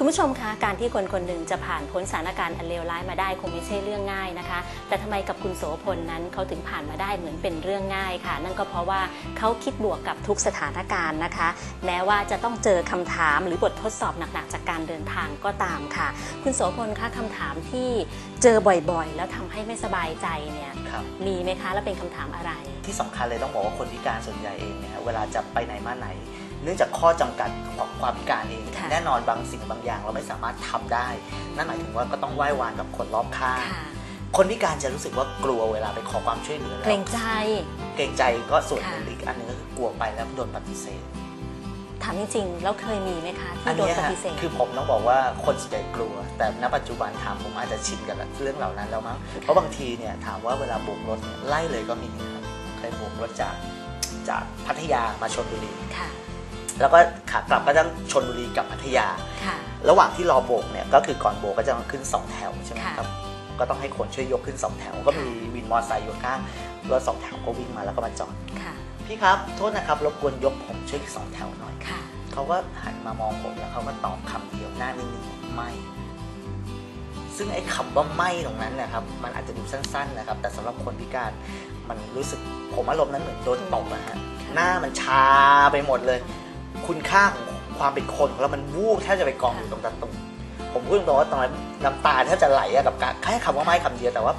คุณผู้ชมคะการที่คนคนหนึ่งจะผ่านพ้นสถานการณ์อันเลวร้ายมาได้คงไม่ใช่เรื่องง่ายนะคะ แต่ทำไมกับคุณโสพลนั้นเขาถึงผ่านมาได้เหมือนเป็นเรื่องง่ายค่ะ นั่นก็เพราะว่าเขาคิดบวกกับทุกสถานการณ์นะคะ แม้ว่าจะต้องเจอคำถามหรือบททดสอบหนักๆจากการเดินทางก็ตามค่ะ คุณโสพลคะคำถามที่เจอบ่อยๆ แล้วทำให้ไม่สบายใจเนี่ยครับมีไหมคะ แล้วเป็นคำถามอะไร ที่สำคัญเลยต้องบอกว่าคนพิการส่วนใหญ่เองเนี่ยเวลาจะไปไหนมาไหน เนื่องจากข้อจำกัดของความพิการเองค่ะแน่นอนบางสิ่งบางอย่างเราไม่สามารถทำได้ นั่นหมายถึงว่าก็ต้องไหว้วานกับคนรอบข้างค่ะคนพิการจะรู้สึกว่ากลัวเวลาไปขอความช่วยเหลือเกแล้รวงใจ เกรงใจก็ส่วนหนึ่งค่ะอีกอันหนึงก็คือกลัวไปแล้วโดนปฏิเสธถามจริงๆแล้วเคยมีไหมคะอัที่นโดนเนี้ยปฮะฏิเสธคือผมต้องบอกว่าคนส่วนใหญ่กลัว แต่ณปัจจุบันถามผมอาจจะชินกับเรื่องเหล่านั้นแล้วมั้งเพราะบางทีเนี่ยถามว่าเวลาโบกรถเนี่ยไล่เลยก็มีครับเคยโบกรถจากจากพัทยามาชลบุรีค่ะ แล้วก็ขากลับก็ต้องชนบุรีกับพัทยา ค่ะ ระหว่างที่รอโบกเนี่ยก็คือก่อนโบกก็จะต้องขึ้น 2 แถวใช่ไหมค่ะครับ ก็ต้องให้คนช่วยยกขึ้น 2 แถว ก็มีค่ะวินมอเตอร์ไซค์อยู่ข้างรถสองแถวก็วิ่งมาแล้วก็มาจอด ค่ะ พี่ครับโทษนะครับรบกวนยกผมช่วยสองแถวหน่อย ค่ะ เขาก็หันมามองผมแล้วเขาก็ตอบคำเดียวหน้านิ่งๆไม่ ซึ่งไอ้คำว่าไม่ตรงนั้นนะครับ มันอาจจะดูสั้น ๆ นะครับ แต่สำหรับคนพิการมันรู้สึกผมอารมณ์นั้นเหมือนโดนตบนะฮะหน้ามันชาไปหมดเลยคุ ณค่าของความเป็นคนของเรามันวูบแทบจะไปกองอยู่ตรงตาตุ่มผมพูดตรงๆว่าตอนนั้นน้ำตาแทบจะไหลอะกับการแค่คำว่าไม่คำเดียวแต่ว่า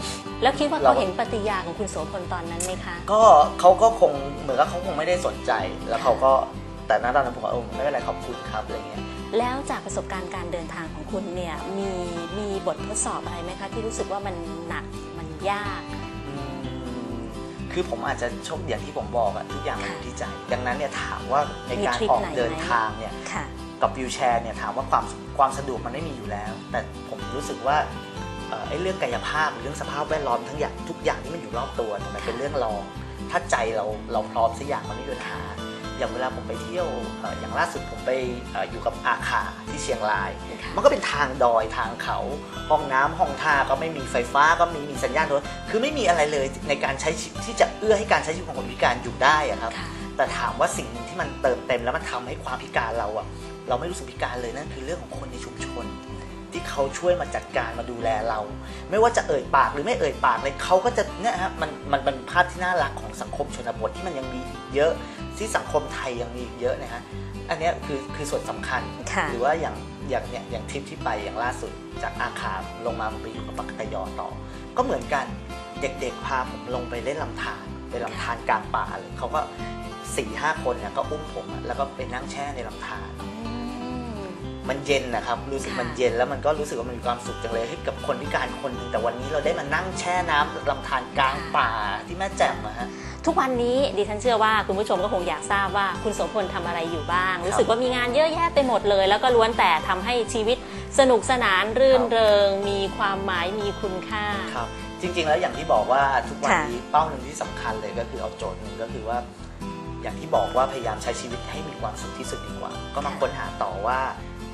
แล้วคิดว่าเราเขาเห็นปฏิกิริยาของคุณโสพลตอนนั้นไหมคะ ก็เขาก็คงเหมือนกับเขาคงไม่ได้สนใจ แล้วเขาก็แต่ณตอนนั้นผมก็เออไม่เป็นไรขอบคุณครับอะไรเงี้ยแล้วจากประสบการณ์การเดินทางของคุณเนี่ยมีมีบททดสอบอะไรไหมคะ ที่รู้สึกว่ามันหนักมันยากอืม คือผมอาจจะโชคอย่างที่ผมบอกอะทุกอย่างมันอยู่ที่ใจ ดังนั้นเนี่ยถามว่าในการมีทริคออกไหนไหมเดินทางเนี่ยค่ะกับวิวแชร์เนี่ยถามว่าความความสะดวกมันไม่มีอยู่แล้ว แต่ผมรู้สึกว่าเอ่อไอ้เรื่องกายภาพหรือเรื่องสภาพแวดล้อมทั้งอย่างทุกอย่างที่มันอยู่รอบตัวเนี่ยมันเป็นเรื่องรอง ถ้าใจเราเราพร้อมสักอย่างมันไม่มีปัญหา อย่างเวลาผมไปเที่ยวเอ่ออย่างล่าสุดผมไปเอ่ออยู่กับอาคาที่เชียงรายค่ะมันก็เป็นทางดอยทางเขา ห้องน้ำห้องท่าก็ไม่มีไฟฟ้าก็มีมีสัญญาณโทรคือไม่มีอะไรเลยในการใช้ชีวิตที่จะเอื้อให้การใช้ชีวิตของคนพิการอยู่ได้อะครับค่ะแต่ถามว่าสิ่งหนึ่งที่มันเติมเต็มแล้วมันทำให้ความพิการเราอะเราไม่รู้สึกพิการเลยนั่นคือเรื่องของคนในชุมชน ที่เขาช่วยมาจัดการมาดูแลเรา ไม่ว่าจะเอ่ยปากหรือไม่เอ่ยปากเลยเขาก็จะเนี่ยฮะมันมันเป็นภาพที่น่ารักของสังคมชนบทที่มันยังมีอีกเยอะที่สังคมไทยยังมีอีกเยอะนะฮะอันเนี้ยคือคือส่วนสำคัญค่ะหรือว่าอย่างอย่างเนี่ยอย่างทริปที่ไปอย่างล่าสุดจากอาคาลงมาผมไปอยู่กับปักกะยอต่อ ก็เหมือนกันเด็กๆพาผมลงไปเล่นลำธารไปลำธารกลางป่าเลยเขาก็สี่ห้าคนเนี่ยก็อุ้มผมอะแล้วก็ไปนั่งแช่ในลำธารอื มมันเย็นนะครับรู้สึกค่ะมันเย็นแล้วมันก็รู้สึกว่ามันมีความสุขจังเลยให้กับคนพิการคนหนึ่งแต่วันนี้เราได้มานั่งแช่น้ำลำธารกลางป่าที่แม่แจ่มอะฮะทุกวันนี้ดิฉันเชื่อว่าคุณผู้ชมก็คงอยากทราบว่าคุณโสพลทำอะไรอยู่บ้าง รู้สึกว่ามีงานเยอะแยะไปหมดเลย แล้วก็ล้วนแต่ทำให้ชีวิตสนุกสนานรื่นครับเริง มีความหมายมีคุณค่าครับจริง ๆ แล้วอย่างที่บอกว่าทุกวันค่ะนี้เป้าหนึ่งที่สำคัญเลยก็คือเอาโจทย์หนึ่งก็คือว่า อย่างที่บอกว่าพยายามใช้ชีวิตให้มีความสุขที่สุดดีกว่า ก็มาค้นหาต่อว่า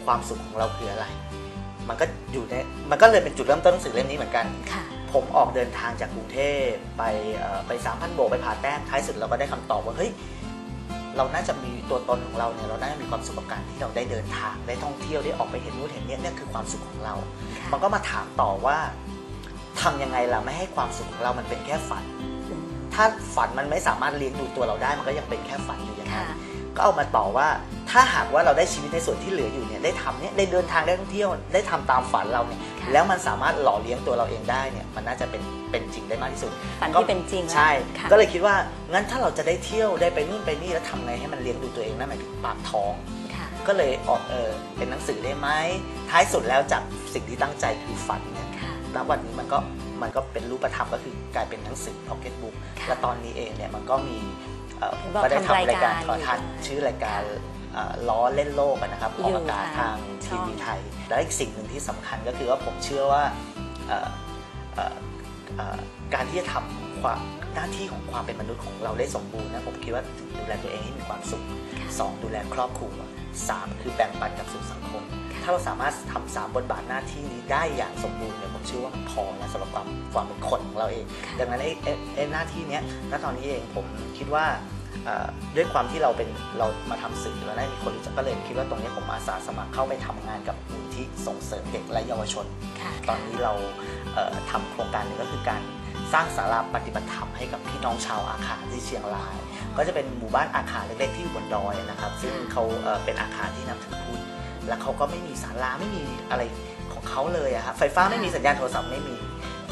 ความสุขของเราคืออะไร มันก็อยู่ในมันก็เลยเป็นจุดเริ่มต้นหนังสือเล่มนี้เหมือนกันค่ะ ผมออกเดินทางจากกรุงเทพไปเอ่อไปสามพันโบกไปผ่าแต้มท้ายสุดเราก็ได้คำตอบว่าเฮ้ยเราน่าจะมีตัวตนของเราเนี่ยเราน่าจะมีความสุขกับการที่เราได้เดินทางได้ท่องเที่ยวได้ออกไปเห็นนู่นเห็นนี่เนี่ยคือความสุขของเรามันก็มาถามต่อว่าทำยังไงล่ะไม่ให้ความสุขของเรามันเป็นแค่ฝันถ้าฝันมันไม่สามารถเลี้ยงดูตัวเราได้มันก็ยังเป็นแค่ฝันอยู่อย่างนั้นค่ะ ก็เอามาต่อว่า ถ้าหากว่าเราได้ชีวิตในส่วนที่เหลืออยู่เนี่ยได้ทำเนี่ยได้เดินทางได้ท่องเที่ยวได้ทำตามฝันเราเนี่ยค่ะแล้วมันสามารถหล่อเลี้ยงตัวเราเองได้เนี่ยมันน่าจะเป็นเป็นจริงได้มากที่สุดฝันก็ที่เป็นจริงแล้วใช่ค่ะก็เลยคิดว่างั้นถ้าเราจะได้เที่ยวได้ไปนู่นไปนี่แล้วทำไงให้มันเลี้ยงดูตัวเองนั่นหมายถึงปากท้องค่ะก็เลยออกเออเป็นหนังสือได้ไหมท้ายสุดแล้วจากสิ่งที่ตั้งใจคือฝันเนี่ยค่ะณวันนี้มันก็มันก็เป็นรูปธรรมก็คือกลายเป็นหนังสือ Pocket Book ค่ะและตอนนี้เองเนี่ยมันก็มีเอ่อเห็ผมน บอกก็ได้ทำทำรายการรายการโทรทัศน์อยู่ชื่อรายการเอ่อล้อเล่นโลกอะนะครับอยู่ออกอากาศค่ะทางช่ทีอง วีไทย และอีกสิ่งหนึ่งที่สำคัญก็คือว่าผมเชื่อว่าเอ่อเอ่อเอ่อ การที่จะทำความหน้าที่ของความเป็นมนุษย์ของเราได้สมบูรณ์นะผมคิดว่าถึงดูแลตัวเองให้มีความสุขค่ะสองดูแลครอบครัวสามคือแบ่งปันกับสู่สังคม ถ้าเราสามารถทำสามบทบาทหน้าที่นี้ได้อย่างสมบูรณ์เนี่ยผมเชื่อว่ามันพอแล้วสำหรับความความเป็นคนของเราเองค่ะดังนั้นไอ้ไอ้ไอ้หน้าที่เนี้ยณตอนนี้เองผมคิดว่าเอ่อ ด้วยความที่เราเป็นเรามาทำสื่อแล้วได้มีคนรู้จักก็เลยคิดว่าตรงนี้ผมอาสาสมัครเข้าไปทำงานกับมูลที่ส่งเสริมเด็กและเยาวชนค่ะตอนนี้เราเอ่อทำโครงการหนึ่งก็คือการสร้างศาลาปฏิบัติธรรมให้กับพี่น้องชาวอาคาที่เชียงราย ก็จะเป็นหมู่บ้านอาคาเล็กๆที่อยู่บนดอยนะครับ ซึ่งเขาเอ่อเป็นอาคารที่นับถือพุทธและเขาก็ไม่มีศาลาไม่มีอะไรของเขาเลยอะครับไฟฟ้าไม่มีสัญญาณโทรศัพท์ไม่มี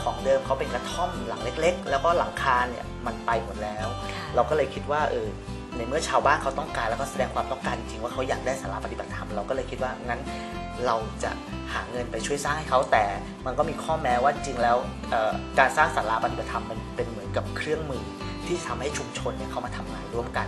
ของเดิมเขาเป็นกระท่อมหลังเล็ก ๆ แล้วก็หลังคาเนี่ยมันไปหมดแล้วค่ะเราก็เลยคิดว่าเออในเมื่อชาวบ้านเขาต้องการแล้วก็แสดงความต้องการจริงๆว่าเขาอยากได้ศาลาปฏิบัติธรรมเราก็เลยคิดว่างั้นเราจะหาเงินไปช่วยสร้างให้เขาแต่ มันก็มีข้อแม้ว่าจริงแล้วเอ่อการสร้างศาลาปฏิบัติธรรมมันเป็นเหมือนกับเครื่องมือที่ทำให้ชุมชนเนี่ยเข้ามาทำงานร่วมกัน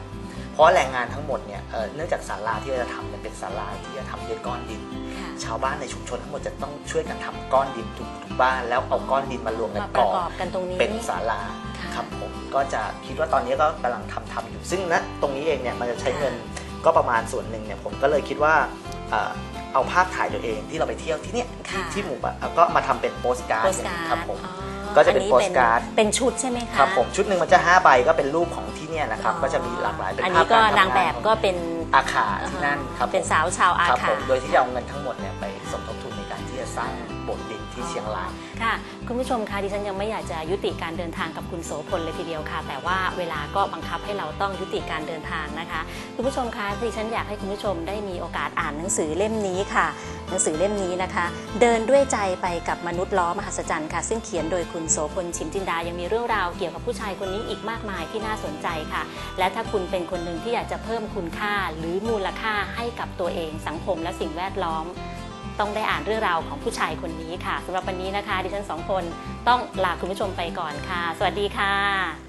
เพราะแรงงานทั้งหมดเนี่ยเอ่อเนื่องจากศาลาที่เราจะทำเนี่ยเป็นศาลาที่จะทำด้วยก้อนดินค่ะชาวบ้านในชุมชนทั้งหมดจะต้องช่วยกันทำก้อนดินทุกทุกบ้าน แล้วเอาก้อนดินมารวมกันมาประก่อกอบกันตรงนี้เป็นศาลาค่ะครับผมก็จะคิดว่าตอนนี้ก็กำลังทำทำอยู่ซึ่งณตรงนี้เองเนี่ยมันจะใช้เงินก็ประมาณส่วนหนึ่งเนี่ยผมก็เลยคิดว่าเอ่อเอาภาพถ่ายตัวเองที่เราไปเที่ยวที่เนี่ยค่ะที่หมู่บ้านก็มาทำเป็นโปสการ์โปดสการ์ดครับผมอ๋อ ก็จะเป็นอัโปสการ์ดเป็นชุดใช่ไหมคะครับผมชุดหนึ่งมันจะ5ใบก็เป็นรูปของที่เนี่ยนะครับอ๋อก็จะมีหลากหลายเป็นอันภานี้พก็การทำนางแบบของก็เป็นอาขาที่นั่นครับเป็นผมสาวชาวอาครับคาผมโดยที่จะเอาเงินทั้งหมดเนี่ยไปสมทบทุนในการที่จะสร้างโบสถ์ดิน ที่เชียงราย ค่ะ คุณผู้ชมคะดิฉันยังไม่อยากจะยุติการเดินทางกับคุณโสพลเลยทีเดียวค่ะ แต่ว่าเวลาก็บังคับให้เราต้องยุติการเดินทางนะคะ คุณผู้ชมคะดิฉันอยากให้คุณผู้ชมได้มีโอกาสอ่านหนังสือเล่มนี้ค่ะ หนังสือเล่มนี้นะคะ เดินด้วยใจไปกับมนุษย์ล้อมหัศจรรย์ค่ะ ซึ่งเขียนโดยคุณโสพลชิมจินดายังมีเรื่องราวเกี่ยวกับผู้ชายคนนี้อีกมากมายที่น่าสนใจค่ะ และถ้าคุณเป็นคนหนึ่งที่อยากจะเพิ่มคุณค่าหรือมูลค่าให้กับตัวเองสังคมและสิ่งแวดล้อม ต้องได้อ่านเรื่องราวของผู้ชายคนนี้ค่ะสำหรับวันนี้นะคะ ดิฉันสองคนต้องลาคุณผู้ชมไปก่อนค่ะ สวัสดีค่ะ